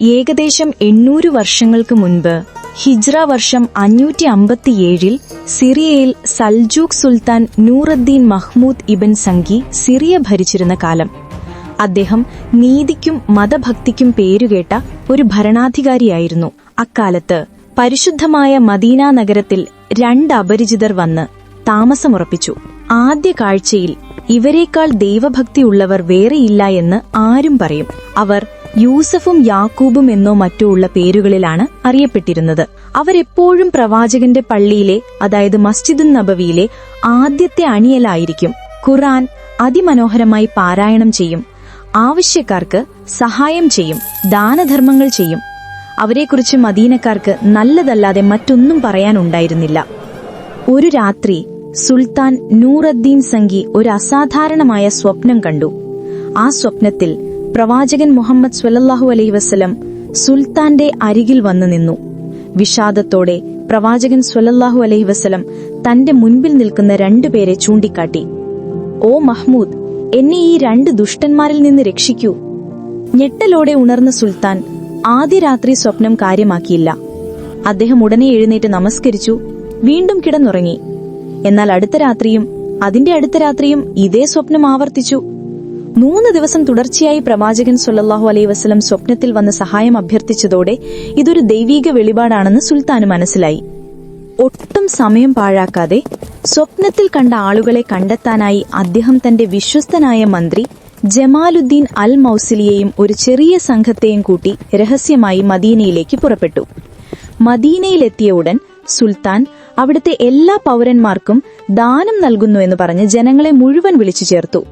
ഏകദേശം എണ്ണൂറ് വർഷങ്ങൾക്ക് മുൻപ് ഹിജ്ര വർഷം അഞ്ഞൂറ്റി അമ്പത്തിയേഴിൽ സിറിയയിൽ സൽജൂഖ് സുൽത്താൻ Nuruddin Mahmud ibn Zangi Syria ഭരിച്ചിരുന്ന കാലം. അദ്ദേഹം നീതിക്കും മതഭക്തിക്കും പേരുകേട്ട ഒരു ഭരണാധികാരിയായിരുന്നു. അക്കാലത്ത് പരിശുദ്ധമായ മദീന നഗരത്തിൽ രണ്ട് അപരിചിതർ വന്ന് താമസമുറപ്പിച്ചു. ആദ്യ കാഴ്ചയിൽ ഇവരെക്കാൾ ദൈവഭക്തിയുള്ളവർ വേറെയില്ല എന്ന് ആരും പറയും. അവർ യൂസഫും യാക്കൂബും എന്നോ മറ്റോ ഉള്ള പേരുകളിലാണ് അറിയപ്പെട്ടിരുന്നത്. അവരെപ്പോഴും പ്രവാചകന്റെ പള്ളിയിലെ അതായത് മസ്ജിദുൻ നബവിയിലെ ആദ്യത്തെ അണിയലായിരിക്കും. ഖുറാൻ അതിമനോഹരമായി പാരായണം ചെയ്യും. ആവശ്യക്കാർക്ക് സഹായം ചെയ്യും. ദാനധർമ്മങ്ങൾ ചെയ്യും. അവരെക്കുറിച്ച് മദീനക്കാർക്ക് നല്ലതല്ലാതെ മറ്റൊന്നും പറയാനുണ്ടായിരുന്നില്ല. ഒരു രാത്രി സുൽത്താൻ നൂറദ്ദീൻ സംഗി ഒരു അസാധാരണമായ സ്വപ്നം കണ്ടു. ആ സ്വപ്നത്തിൽ പ്രവാചകൻ മുഹമ്മദ് സ്വല്ലല്ലാഹു അലൈ വസല്ലം സുൽത്താന്റെ അരികിൽ വന്നു നിന്നു. വിഷാദത്തോടെ പ്രവാചകൻ സ്വല്ലല്ലാഹു അലൈഹി വസല്ലം തന്റെ മുൻപിൽ നിൽക്കുന്ന രണ്ടുപേരെ ചൂണ്ടിക്കാട്ടി. ഓ മഹ്മൂദ് എന്നെ ഈ രണ്ട് ദുഷ്ടന്മാരിൽ നിന്ന് രക്ഷിക്കൂ. ഞെട്ടലോടെ ഉണർന്ന സുൽത്താൻ ആദ്യ രാത്രി സ്വപ്നം കാര്യമാക്കിയില്ല. അദ്ദേഹം ഉടനെ എഴുന്നേറ്റ് നമസ്കരിച്ചു വീണ്ടും കിടന്നുറങ്ങി. എന്നാൽ അടുത്ത രാത്രിയും അതിന്റെ അടുത്ത രാത്രിയും ഇതേ സ്വപ്നം ആവർത്തിച്ചു. മൂന്ന് ദിവസം തുടർച്ചയായി പ്രവാചകൻ സൊല്ലാഹു അലൈ വസ്ലം സ്വപ്നത്തിൽ വന്ന് സഹായം അഭ്യർത്ഥിച്ചതോടെ ഇതൊരു ദൈവീക വെളിപാടാണെന്ന് സുൽത്താന് മനസ്സിലായി. ഒട്ടും സമയം പാഴാക്കാതെ സ്വപ്നത്തിൽ കണ്ട ആളുകളെ കണ്ടെത്താനായി അദ്ദേഹം തന്റെ വിശ്വസ്തനായ മന്ത്രി ജമാലുദ്ദീൻ അൽ മൌസിലിയെയും ഒരു ചെറിയ സംഘത്തെയും കൂട്ടി രഹസ്യമായി മദീനയിലേക്ക് പുറപ്പെട്ടു. മദീനയിലെത്തിയ ഉടൻ സുൽത്താൻ അവിടുത്തെ എല്ലാ പൗരന്മാർക്കും ദാനം നൽകുന്നു എന്ന് പറഞ്ഞ് ജനങ്ങളെ മുഴുവൻ വിളിച്ചു ചേർത്തു.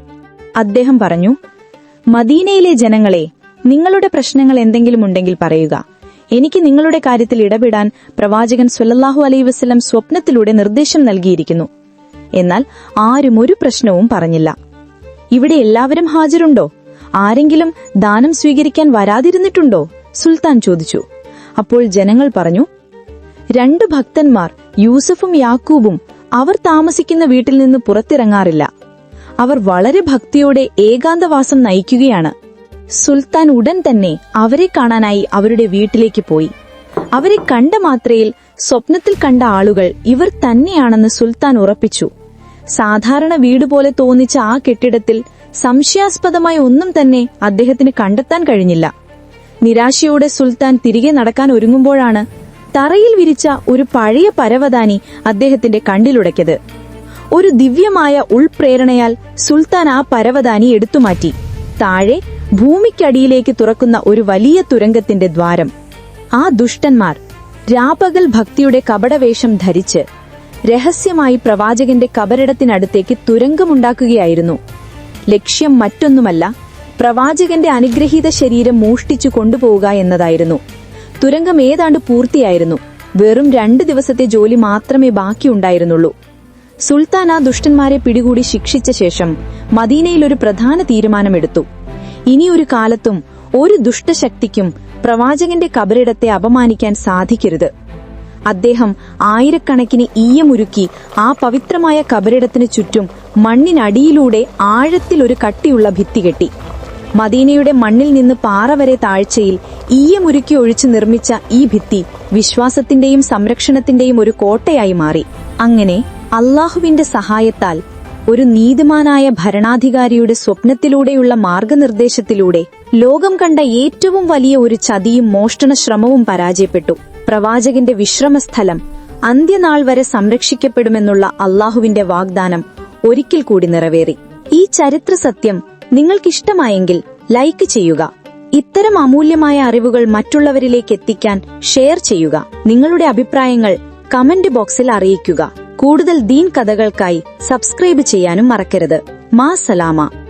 അദ്ദേഹം പറഞ്ഞു മദീനയിലെ ജനങ്ങളെ നിങ്ങളുടെ പ്രശ്നങ്ങൾ എന്തെങ്കിലും ഉണ്ടെങ്കിൽ പറയുക. എനിക്ക് നിങ്ങളുടെ കാര്യത്തിൽ ഇടപെടാൻ പ്രവാചകൻ സുല്ലാഹു അലൈ വസ്ലം സ്വപ്നത്തിലൂടെ നിർദ്ദേശം നൽകിയിരിക്കുന്നു. എന്നാൽ ആരും ഒരു പ്രശ്നവും പറഞ്ഞില്ല. ഇവിടെ എല്ലാവരും ഹാജരുണ്ടോ? ആരെങ്കിലും ദാനം സ്വീകരിക്കാൻ വരാതിരുന്നിട്ടുണ്ടോ? സുൽത്താൻ ചോദിച്ചു. അപ്പോൾ ജനങ്ങൾ പറഞ്ഞു രണ്ട് ഭക്തന്മാർ യൂസഫും യാക്കൂബും അവർ താമസിക്കുന്ന വീട്ടിൽ നിന്ന് പുറത്തിറങ്ങാറില്ല. അവർ വളരെ ഭക്തിയോടെ ഏകാന്തവാസം നയിക്കുകയാണ്. സുൽത്താൻ ഉടൻ തന്നെ അവരെ കാണാനായി അവരുടെ വീട്ടിലേക്ക് പോയി. അവരെ കണ്ട മാത്രയിൽ സ്വപ്നത്തിൽ കണ്ട ആളുകൾ ഇവർ തന്നെയാണെന്ന് സുൽത്താൻ ഉറപ്പിച്ചു. സാധാരണ വീട് പോലെ തോന്നിച്ച ആ കെട്ടിടത്തിൽ സംശയാസ്പദമായ ഒന്നും തന്നെ അദ്ദേഹത്തിന് കണ്ടെത്താൻ കഴിഞ്ഞില്ല. നിരാശയോടെ സുൽത്താൻ തിരികെ നടക്കാൻ ഒരുങ്ങുമ്പോഴാണ് തറയിൽ വിരിച്ച ഒരു പഴയ പരവതാനി അദ്ദേഹത്തിന്റെ കണ്ടിലുടയ്ക്കത് ഒരു ദിവ്യമായ ഉൾപ്രേരണയാൽ സുൽത്താൻ ആ പരവതാനി എടുത്തുമാറ്റി. താഴെ ഭൂമിക്കടിയിലേക്ക് തുറക്കുന്ന ഒരു വലിയ തുരങ്കത്തിന്റെ ദ്വാരം. ആ ദുഷ്ടന്മാർ രാപകൽ ഭക്തിയുടെ കപടവേഷം ധരിച്ച് രഹസ്യമായി പ്രവാചകന്റെ കബറിടത്തിനടുത്തേക്ക് തുരങ്കമുണ്ടാക്കുകയായിരുന്നു. ലക്ഷ്യം മറ്റൊന്നുമല്ല പ്രവാചകന്റെ അനുഗ്രഹീത ശരീരം മോഷ്ടിച്ചു കൊണ്ടുപോവുക എന്നതായിരുന്നു. തുരങ്കം ഏതാണ്ട് പൂർത്തിയായിരുന്നു. വെറും രണ്ട് ദിവസത്തെ ജോലി മാത്രമേ ബാക്കിയുണ്ടായിരുന്നുള്ളൂ. സുൽത്താൻ ആ ദുഷ്ടന്മാരെ പിടികൂടി ശിക്ഷിച്ച ശേഷം മദീനയിൽ ഒരു പ്രധാന തീരുമാനമെടുത്തു. ഇനിയൊരു കാലത്തും ഒരു ദുഷ്ടശക്തിക്കും പ്രവാചകന്റെ കബറിടത്തെ അപമാനിക്കാൻ സാധിക്കരുത്. അദ്ദേഹം ആയിരക്കണക്കിന് ഈയമുരുക്കി ആ പവിത്രമായ കബറിടത്തിന് ചുറ്റും മണ്ണിനടിയിലൂടെ ആഴത്തിൽ ഒരു കട്ടിയുള്ള ഭിത്തി കെട്ടി. മദീനയുടെ മണ്ണിൽ നിന്ന് പാറ വരെ താഴ്ചയിൽ ഈയമുരുക്കി ഒഴിച്ച് നിർമ്മിച്ച ഈ ഭിത്തി വിശ്വാസത്തിന്റെയും സംരക്ഷണത്തിന്റെയും ഒരു കോട്ടയായി മാറി. അങ്ങനെ അള്ളാഹുവിന്റെ സഹായത്താൽ ഒരു നീതിമാനായ ഭരണാധികാരിയുടെ സ്വപ്നത്തിലൂടെയുള്ള മാർഗനിർദ്ദേശത്തിലൂടെ ലോകം കണ്ട ഏറ്റവും വലിയ ഒരു ചതിയും മോഷണ ശ്രമവും പരാജയപ്പെട്ടു. പ്രവാചകന്റെ വിശ്രമസ്ഥലം അന്ത്യനാൾ വരെ സംരക്ഷിക്കപ്പെടുമെന്നുള്ള അള്ളാഹുവിന്റെ വാഗ്ദാനം ഒരിക്കൽ കൂടി നിറവേറി. ഈ ചരിത്ര സത്യം നിങ്ങൾക്കിഷ്ടമായെങ്കിൽ ലൈക്ക് ചെയ്യുക. ഇത്തരം അമൂല്യമായ അറിവുകൾ മറ്റുള്ളവരിലേക്ക് എത്തിക്കാൻ ഷെയർ ചെയ്യുക. നിങ്ങളുടെ അഭിപ്രായങ്ങൾ കമന്റ് ബോക്സിൽ അറിയിക്കുക. കൂടുതൽ ദീൻ കഥകൾക്കായി സബ്സ്ക്രൈബ് ചെയ്യാനും മറക്കരുത്. മാ സലാമ.